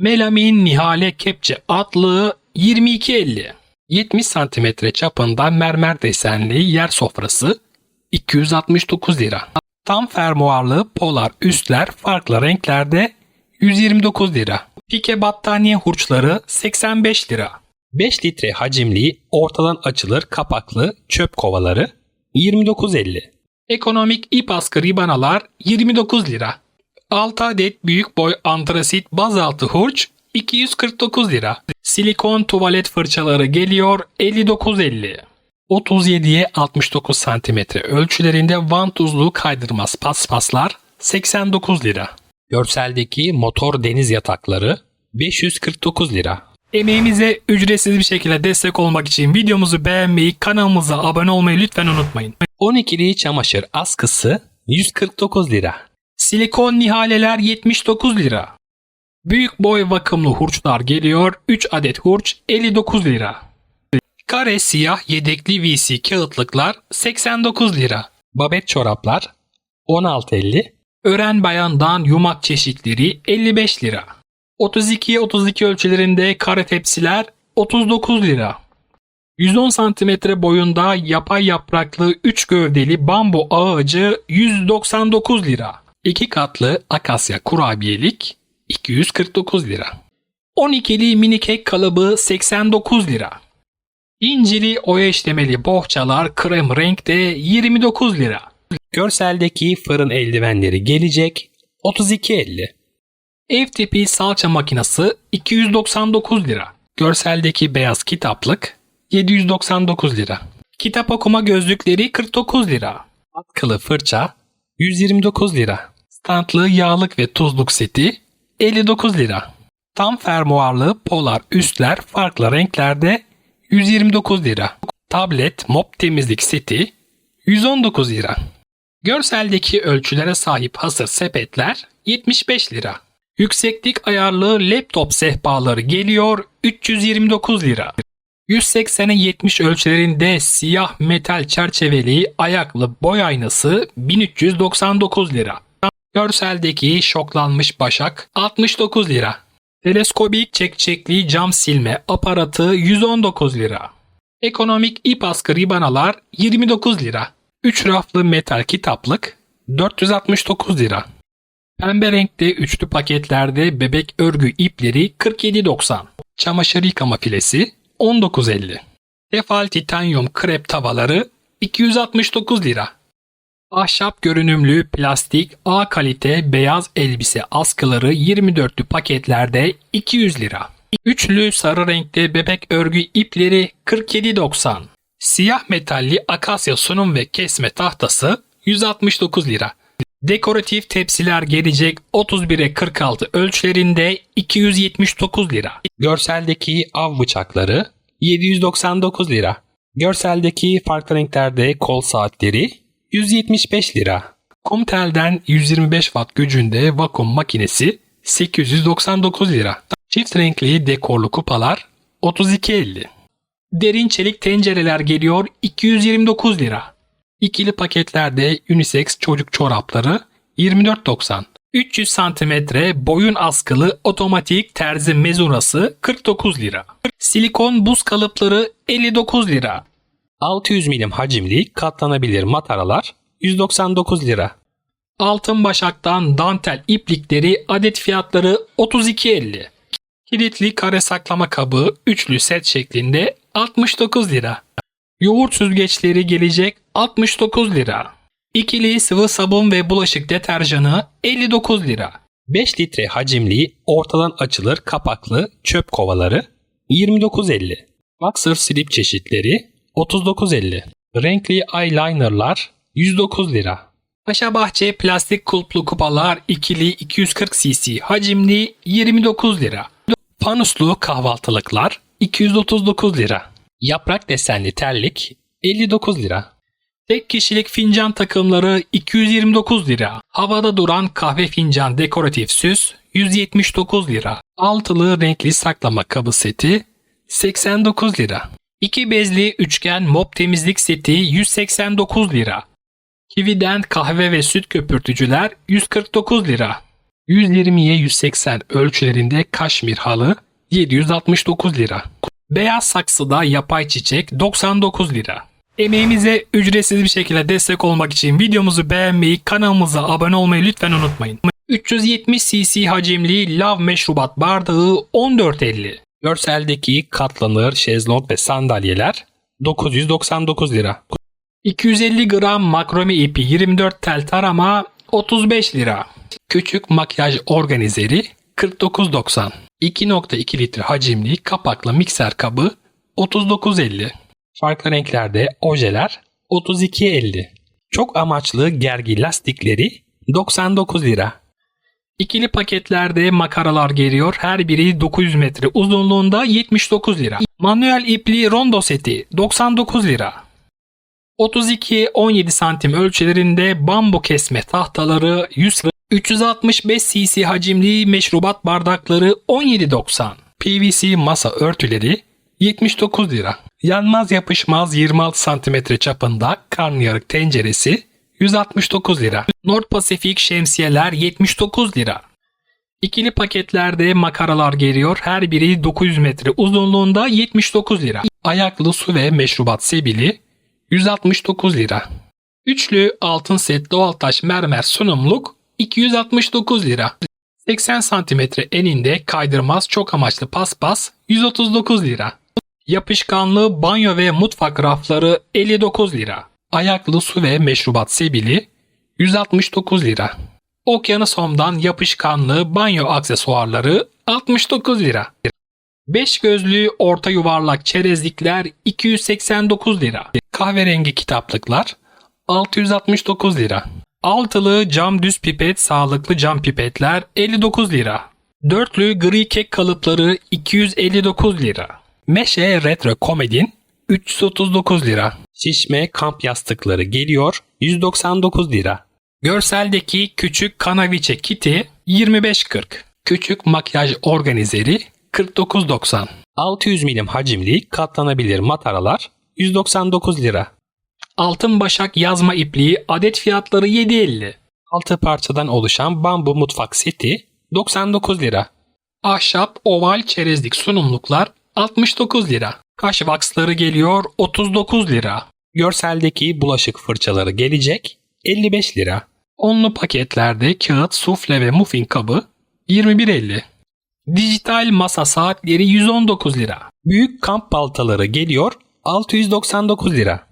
Melamin Nihale Kepçe atlığı 22.50. 70 cm çapında mermer desenli yer sofrası 269 lira. Tam fermuarlı polar üstler farklı renklerde 129 lira. Pike battaniye hurçları 85 lira. 5 litre hacimli ortadan açılır kapaklı çöp kovaları 29.50. Ekonomik ip askı ribanalar 29 lira. 6 adet büyük boy antrasit bazaltı hurç 249 lira. Silikon tuvalet fırçaları geliyor 59.50. 37'ye 69 cm ölçülerinde vantuzlu kaydırmaz paspaslar 89 lira. Görseldeki motor deniz yatakları 549 lira. Emeğimize ücretsiz bir şekilde destek olmak için videomuzu beğenmeyi, kanalımıza abone olmayı lütfen unutmayın. 12'li çamaşır askısı 149 lira. Silikon nihaleler 79 lira. Büyük boy vakımlı hurçlar geliyor. 3 adet hurç 59 lira. Kare siyah yedekli VC kağıtlıklar 89 lira. Babet çoraplar 16.50. Ören bayandan yumak çeşitleri 55 lira. 32'ye 32 ölçülerinde kare tepsiler 39 lira. 110 cm boyunda yapay yapraklı 3 gövdeli bambu ağacı 199 lira. 2 katlı akasya kurabiyelik 249 lira. 12'li mini kek kalıbı 89 lira. İncili oya işlemeli bohçalar krem renkte 29 lira. Görseldeki fırın eldivenleri gelecek 32.50. Ev tipi salça makinesi 299 lira. Görseldeki beyaz kitaplık 799 lira. Kitap okuma gözlükleri 49 lira. Atkılı fırça 129 lira. Standlı yağlık ve tuzluk seti 59 lira. Tam fermuarlı polar üstler farklı renklerde 129 lira. Tablet mop temizlik seti 119 lira. Görseldeki ölçülere sahip hasır sepetler 75 lira. Yükseklik ayarlı laptop sehpaları geliyor 329 lira. 180'e 70 ölçülerinde siyah metal çerçeveli ayaklı boy aynası 1399 lira. Görseldeki şoklanmış başak 69 lira. Teleskobik çekçekli cam silme aparatı 119 lira. Ekonomik ip askı ribanalar 29 lira. 3 raflı metal kitaplık 469 lira. Pembe renkte üçlü paketlerde bebek örgü ipleri 47.90. Çamaşır yıkama filesi 19.50. Tefal titanyum krep tavaları 269 lira. Ahşap görünümlü plastik A kalite beyaz elbise askıları 24'lü paketlerde 200 lira. Üçlü sarı renkte bebek örgü ipleri 47.90. Siyah metalli akasya sunum ve kesme tahtası 169 lira. Dekoratif tepsiler gelecek 31'e 46 ölçülerinde 279 lira. Görseldeki av bıçakları 799 lira. Görseldeki farklı renklerde kol saatleri 175 lira. Kumtel'den 125 watt gücünde vakum makinesi 899 lira. Çift renkli dekorlu kupalar 32.50. Derin çelik tencereler geliyor 229 lira. İkili paketlerde unisex çocuk çorapları 24.90. 300 cm boyun askılı otomatik terzi mezurası 49 lira. Silikon buz kalıpları 59 lira. 600 milim hacimli katlanabilir mataralar 199 lira. Altın başaktan dantel iplikleri adet fiyatları 32.50. Kilitli kare saklama kabı üçlü set şeklinde 69 lira. Yoğurt süzgeçleri gelecek 69 lira. İkili sıvı sabun ve bulaşık deterjanı 59 lira. 5 litre hacimli ortadan açılır kapaklı çöp kovaları 29.50. Boxer slip çeşitleri 39.50. Renkli eyelinerlar 109 lira. Paşa Bahçe plastik kulplu kupalar ikili 240 cc hacimli 29 lira. Panuslu kahvaltılıklar 239 lira. Yaprak desenli terlik 59 lira. Tek kişilik fincan takımları 229 lira. Havada duran kahve fincan dekoratif süs 179 lira. Altılı renkli saklama kabı seti 89 lira. İki bezli üçgen mop temizlik seti 189 lira. Kivi'den kahve ve süt köpürtücüler 149 lira. 120'ye 180 ölçülerinde kaşmir halı 769 lira. Beyaz saksıda yapay çiçek 99 lira. Emeğimize ücretsiz bir şekilde destek olmak için videomuzu beğenmeyi, kanalımıza abone olmayı lütfen unutmayın. 370 cc hacimli lav meşrubat bardağı 14.50. Görseldeki katlanır şezlong ve sandalyeler 999 lira. 250 gram makrome ipi 24 tel tarama 35 lira. Küçük makyaj organizeri 49.90. 2.2 litre hacimli kapaklı mikser kabı 39.50. Farklı renklerde ojeler 32.50. Çok amaçlı gergi lastikleri 99 lira. İkili paketlerde makaralar geliyor. Her biri 900 metre uzunluğunda 79 lira. Manuel ipli rondo seti 99 lira. 32-17 santim ölçülerinde bambu kesme tahtaları 100 lira. 365 cc hacimli meşrubat bardakları 17.90. PVC masa örtüleri 79 lira. Yanmaz yapışmaz 26 santimetre çapında karnıyarık tenceresi 169 lira. North Pacific şemsiyeler 79 lira. İkili paketlerde makaralar geliyor. Her biri 900 metre uzunluğunda 79 lira. Ayaklı su ve meşrubat sebili 169 lira. Üçlü altın set doğal taş mermer sunumluk 269 lira. 80 santimetre eninde kaydırmaz çok amaçlı paspas 139 lira. Yapışkanlı banyo ve mutfak rafları 59 lira. Ayaklı su ve meşrubat sebili 169 lira. Okyanus Home'dan yapışkanlı banyo aksesuarları 69 lira. 5 gözlü orta yuvarlak çerezlikler 289 lira. Kahverengi kitaplıklar 669 lira. Altılı cam düz pipet sağlıklı cam pipetler 59 lira. Dörtlü gri kek kalıpları 259 lira. Meşe retro komedin 339 lira. Şişme kamp yastıkları geliyor 199 lira. Görseldeki küçük kanaviçe kiti 25.40. Küçük makyaj organizeri 49.90. 600 milim hacimli katlanabilir mataralar 199 lira. Altın başak yazma ipliği adet fiyatları 7.50. 6 parçadan oluşan bambu mutfak seti 99 lira. Ahşap oval çerezlik sunumluklar 69 lira. Kaş vaksları geliyor 39 lira. Görseldeki bulaşık fırçaları gelecek 55 lira. Onlu paketlerde kağıt, sufle ve muffin kabı 21.50. Dijital masa saatleri 119 lira. Büyük kamp baltaları geliyor 699 lira.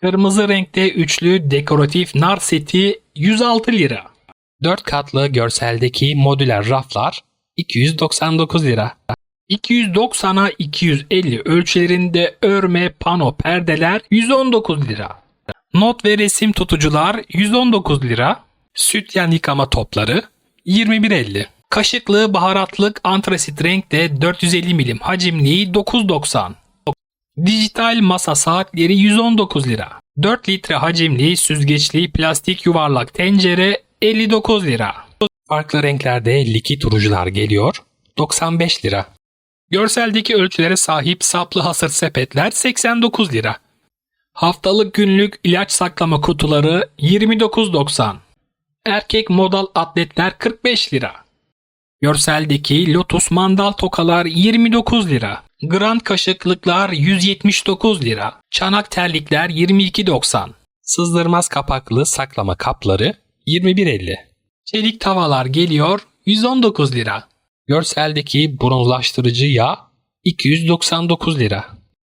Kırmızı renkte üçlü dekoratif nar seti 106 lira. 4 katlı görseldeki modüler raflar 299 lira. 290'a 250 ölçülerinde örme pano perdeler 119 lira. Not ve resim tutucular 119 lira. Sütyen yıkama topları 21.50. Kaşıklı baharatlık antrasit renkte 450 milim hacimli 9.90. Dijital masa saatleri 119 lira. 4 litre hacimli süzgeçli plastik yuvarlak tencere 59 lira. Farklı renklerde likit rujular geliyor 95 lira. Görseldeki ölçülere sahip saplı hasır sepetler 89 lira. Haftalık günlük ilaç saklama kutuları 29.90. Erkek modal atletler 45 lira. Görseldeki Lotus mandal tokalar 29 lira. Grand kaşıklıklar 179 lira. Çanak terlikler 22.90. Sızdırmaz kapaklı saklama kapları 21.50. Çelik tavalar geliyor 119 lira. Görseldeki bronzlaştırıcı yağ 299 lira.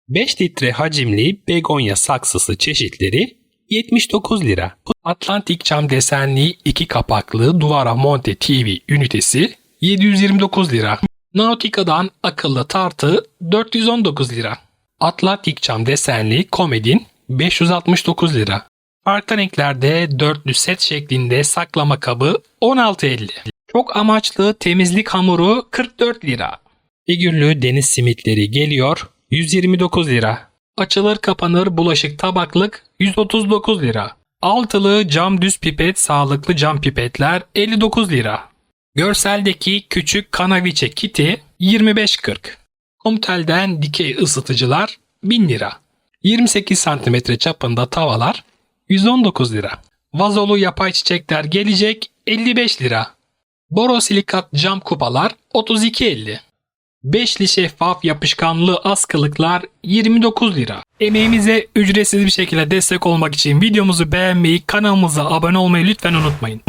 5 litre hacimli begonya saksısı çeşitleri 79 lira. Atlantik cam desenli 2 kapaklı duvara monte TV ünitesi 729 lira. Nautica'dan akıllı tartı 419 lira. Atlantik cam desenli komedin 569 lira. Farklı renklerde dörtlü set şeklinde saklama kabı 16.50. Çok amaçlı temizlik hamuru 44 lira. Figürlü deniz simitleri geliyor 129 lira. Açılır kapanır bulaşık tabaklık 139 lira. Altılı cam düz pipet sağlıklı cam pipetler 59 lira. Görseldeki küçük kanaviçe kiti 25.40. Komtel'den dikey ısıtıcılar 1000 lira. 28 cm çapında tavalar 119 lira. Vazolu yapay çiçekler gelecek 55 lira. Borosilikat cam kupalar 32.50. Beşli şeffaf yapışkanlı askılıklar 29 lira. Emeğimize ücretsiz bir şekilde destek olmak için videomuzu beğenmeyi, kanalımıza abone olmayı lütfen unutmayın.